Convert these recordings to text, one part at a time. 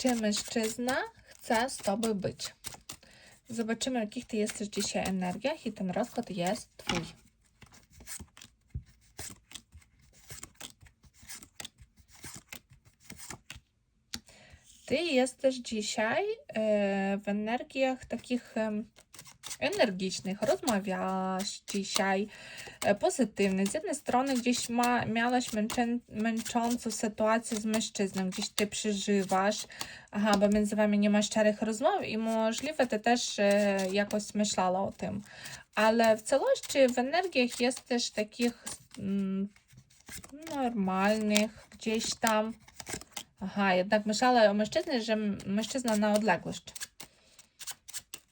czy mężczyzna chce z tobą być. Zobaczymy, w jakich ty jesteś dzisiaj energiach i ten rozkład jest twój. Ty jesteś dzisiaj e, w energiach takich energicznych, rozmawiałaś dzisiaj, e, pozytywnych. Z jednej strony gdzieś ma, miałaś męczę, męczącą sytuację z mężczyzną, gdzieś ty przeżywasz, aha, bo między wami nie ma szczerych rozmów i możliwe ty też e, jakoś myślała o tym. Ale w całości w energiach jest też takich mm, normalnych, gdzieś tam. Aha, jednak myślała o mężczyźnie, że mężczyzna na odległość.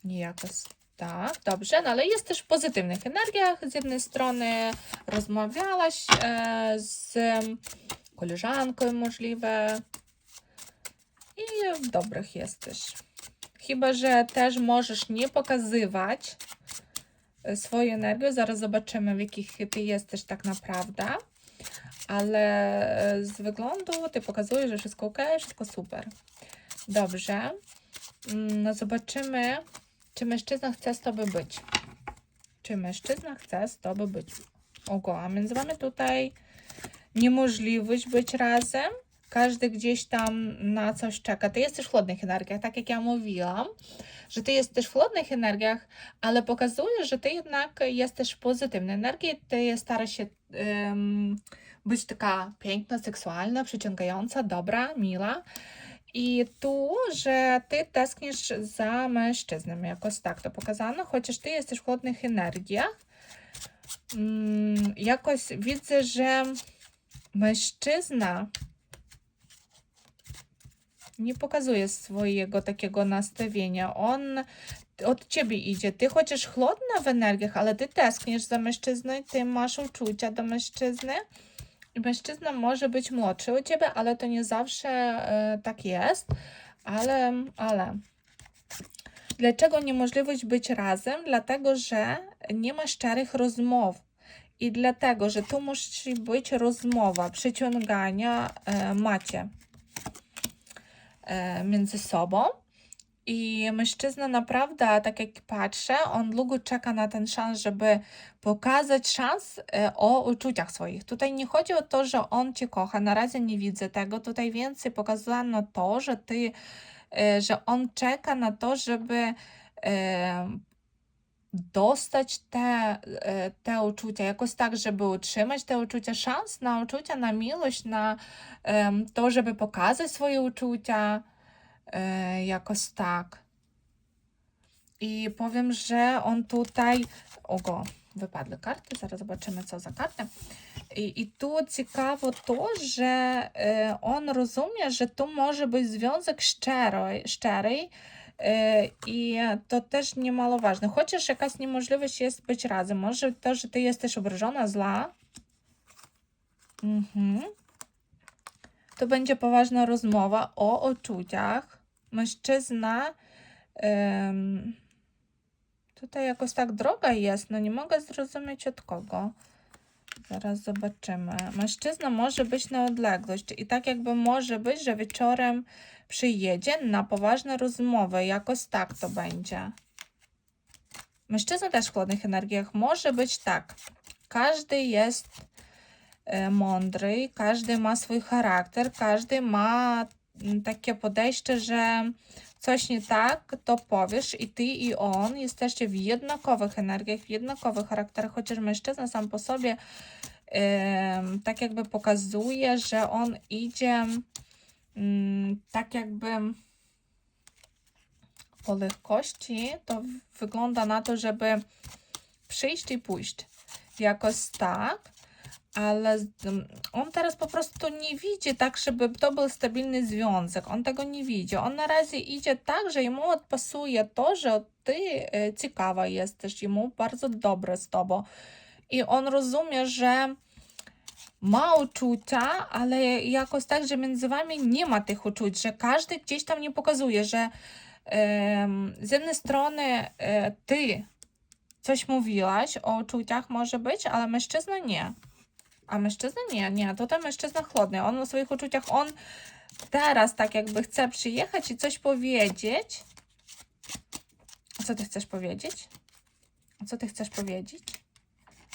Niejako tak, dobrze, no ale jest też w pozytywnych energiach. Z jednej strony rozmawiałaś e, z koleżanką możliwe i w dobrych jesteś. Chyba, że też możesz nie pokazywać e, swojej energii. Zaraz zobaczymy, w jakich ty jesteś tak naprawdę. Ale e, z wyglądu ty pokazujesz, że wszystko ok, wszystko super. Dobrze. Mm, No zobaczymy, czy mężczyzna chce z tobą być. Czy mężczyzna chce z tobą być. Ogo, a między wami tutaj niemożliwość być razem. Każdy gdzieś tam na coś czeka. Ty jesteś w chłodnych energiach, tak jak ja mówiłam, że ty jesteś w chłodnych energiach, ale pokazuje, że ty jednak jesteś w pozytywnej energii. Ty starasz się być taka piękna, seksualna, przyciągająca, dobra, miła. I tu, że ty tęsknisz za mężczyzną, jakoś tak to pokazano, chociaż ty jesteś w chłodnych energiach. Mm, jakoś widzę, że mężczyzna nie pokazuje swojego takiego nastawienia. On od ciebie idzie. Ty chociaż chłodna w energiach, ale ty tęsknisz za mężczyzną, ty masz uczucia do mężczyzny. I mężczyzna może być młodszy u ciebie, ale to nie zawsze tak jest. Ale, ale. Dlaczego niemożliwość być razem? Dlatego, że nie ma szczerych rozmów. I dlatego, że tu musi być rozmowa, przyciągania macie między sobą. I mężczyzna naprawdę, tak jak patrzę, on długo czeka na ten szans, żeby pokazać szans e, o uczuciach swoich. Tutaj nie chodzi o to, że on cię kocha, na razie nie widzę tego. Tutaj więcej pokazano to, że ty, e, że on czeka na to, żeby e, dostać te, te uczucia, jakoś tak, żeby utrzymać te uczucia, szans na uczucia, na miłość, na to, żeby pokazać swoje uczucia, jakoś tak. I powiem, że on tutaj. Ogo, wypadły karty, zaraz zobaczymy, co za karty. I, i tu ciekawo to, że e, on rozumie, że tu może być związek szczery, szczery. e, I to też niemaloważne. Chociaż jakaś niemożliwość jest być razem. Może to, że ty jesteś obrażona, zła. Mhm. To będzie poważna rozmowa o uczuciach. Mężczyzna. em, tutaj jakoś tak droga jest, no nie mogę zrozumieć od kogo. Zaraz zobaczymy. Mężczyzna może być na odległość i tak jakby może być, że wieczorem przyjedzie na poważne rozmowy. Jakoś tak to będzie. Mężczyzna też w chłodnych energiach może być tak. Każdy jest e, mądry, każdy ma swój charakter, każdy ma takie podejście, że coś nie tak, to powiesz i ty i on jesteście w jednakowych energiach, w jednakowych charakterach, chociaż mężczyzna sam po sobie em, tak jakby pokazuje, że on idzie mm, tak jakby po lekkości, to wygląda na to, żeby przyjść i pójść. Jakoś tak, ale z- m, on teraz po prostu nie widzi tak, żeby to był stabilny związek. On tego nie widzi. On na razie idzie tak, że jemu odpasuje to, że ty e, ciekawa jesteś, jemu bardzo dobre z tobą. I on rozumie, że ma uczucia, ale jakoś tak, że między wami nie ma tych uczuć, że każdy gdzieś tam nie pokazuje, że z jednej strony e, ty coś mówiłaś o uczuciach może być, ale mężczyzna nie. A mężczyzna nie, nie, to ten mężczyzna chłodny, on o swoich uczuciach, on teraz tak jakby chce przyjechać i coś powiedzieć. Co ty chcesz powiedzieć? Co ty chcesz powiedzieć?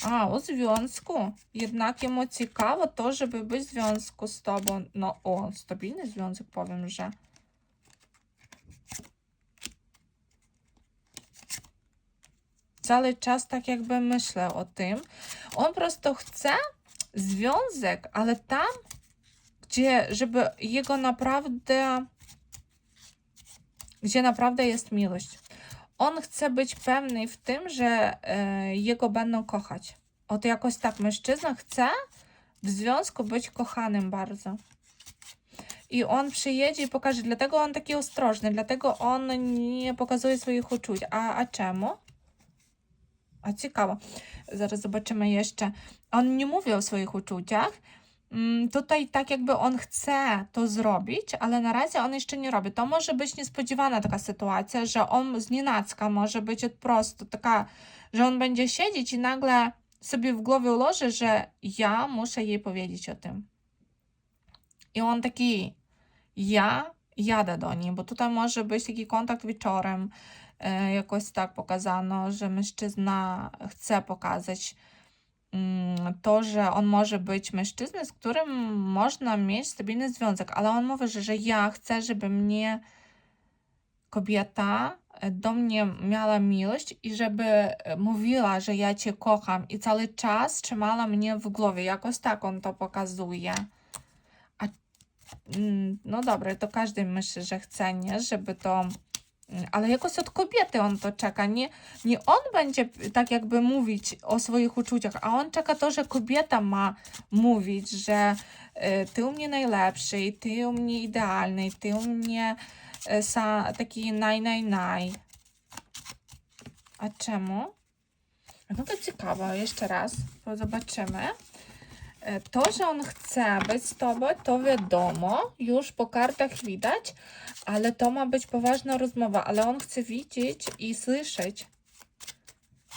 A, o związku. Jednak jemu ciekawo to, żeby być w związku z tobą. No, o, stabilny związek, powiem, że. Cały czas tak jakby myślę o tym. On po prostu chce związek, ale tam, gdzie, żeby jego naprawdę, gdzie naprawdę jest miłość. On chce być pewny w tym, że e, jego będą kochać. Oto jakoś tak mężczyzna chce w związku być kochanym bardzo. I on przyjedzie i pokaże, dlatego on taki ostrożny, dlatego on nie pokazuje swoich uczuć. A, a czemu? A ciekawe. Zaraz zobaczymy jeszcze. On nie mówi o swoich uczuciach. Mm, Tutaj tak jakby on chce to zrobić, ale na razie on jeszcze nie robi. To może być niespodziewana taka sytuacja, że on z nienacka może być od prostu taka, że on będzie siedzieć i nagle sobie w głowie ułoży, że ja muszę jej powiedzieć o tym. I on taki, ja jadę do niej, bo tutaj może być taki kontakt wieczorem, e, jakoś tak pokazano, że mężczyzna chce pokazać mm, to, że on może być mężczyzną, z którym można mieć stabilny związek, ale on mówi, że, że ja chcę, żeby mnie kobieta e, do mnie miała miłość i żeby e, mówiła, że ja cię kocham i cały czas trzymała mnie w głowie. Jakoś tak on to pokazuje. A, mm, no dobra, to każdy myśli, że chce, nie? Żeby to... Ale jakoś od kobiety on to czeka. Nie, nie on będzie tak jakby mówić o swoich uczuciach, a on czeka to, że kobieta ma mówić, że y, ty u mnie najlepszy, ty u mnie idealny, ty u mnie y, sa, taki naj, naj, naj. A czemu? No to ciekawe, jeszcze raz, zobaczymy. To, że on chce być z tobą, to wiadomo, już po kartach widać, ale to ma być poważna rozmowa, ale on chce widzieć i słyszeć,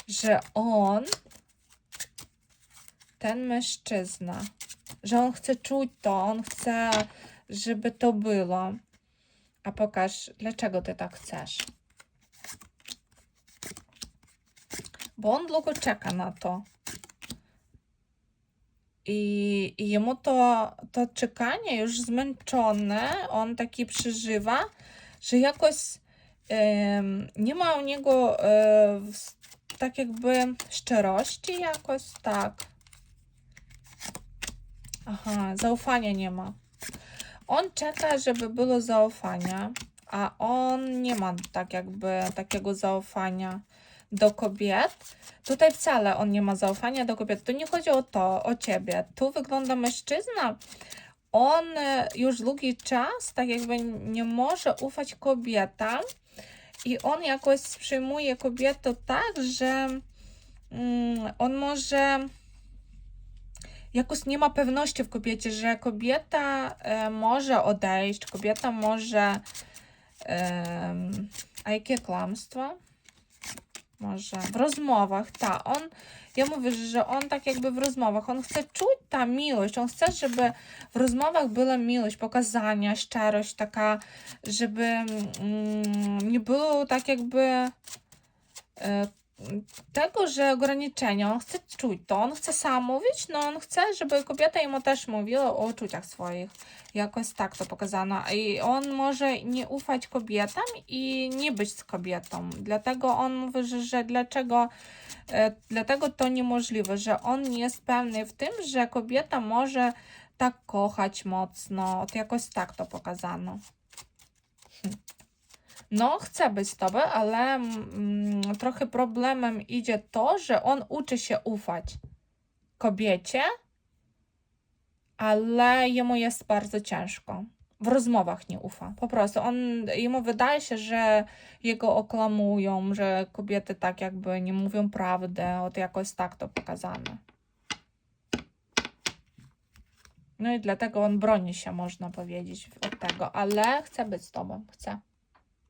że on, ten mężczyzna, że on chce czuć to, on chce, żeby to było. A pokaż, dlaczego ty tak chcesz. Bo on długo czeka na to. I, jemu to, to czekanie już zmęczone, on taki przeżywa, że jakoś nie ma u niego e, tak jakby szczerości jakoś, tak. Aha, zaufania nie ma. On czeka, żeby było zaufania, a on nie ma tak jakby takiego zaufania do kobiet. Tutaj wcale on nie ma zaufania do kobiet. Tu nie chodzi o to, o ciebie. Tu wygląda mężczyzna. On e, już długi czas tak jakby nie może ufać kobietom i on jakoś przyjmuje kobietę tak, że mm, on może jakoś nie ma pewności w kobiecie, że kobieta e, może odejść, kobieta może. em, a jakie kłamstwo? Może w rozmowach, tak. On, ja mówię, że on tak jakby w rozmowach, on chce czuć ta miłość, on chce, żeby w rozmowach była miłość, pokazania, szczerość taka, żeby mm, nie było tak jakby e, tego, że ograniczenia, on chce czuć to, on chce sam mówić, no on chce, żeby kobieta mu też mówiła o uczuciach swoich. Jakoś tak to pokazano. I on może nie ufać kobietom i nie być z kobietą. Dlatego on mówi, że, że dlaczego, e, dlatego to niemożliwe, że on nie jest pewny w tym, że kobieta może tak kochać mocno. To jakoś tak to pokazano. Hm. No, chcę być z tobą, ale mm, trochę problemem idzie to, że on uczy się ufać kobiecie, ale jemu jest bardzo ciężko. W rozmowach nie ufa. Po prostu on, jemu wydaje się, że jego oklamują, że kobiety tak jakby nie mówią prawdę. Od jakoś tak to pokazane. No i dlatego on broni się, można powiedzieć, od tego, ale chce być z tobą, chce.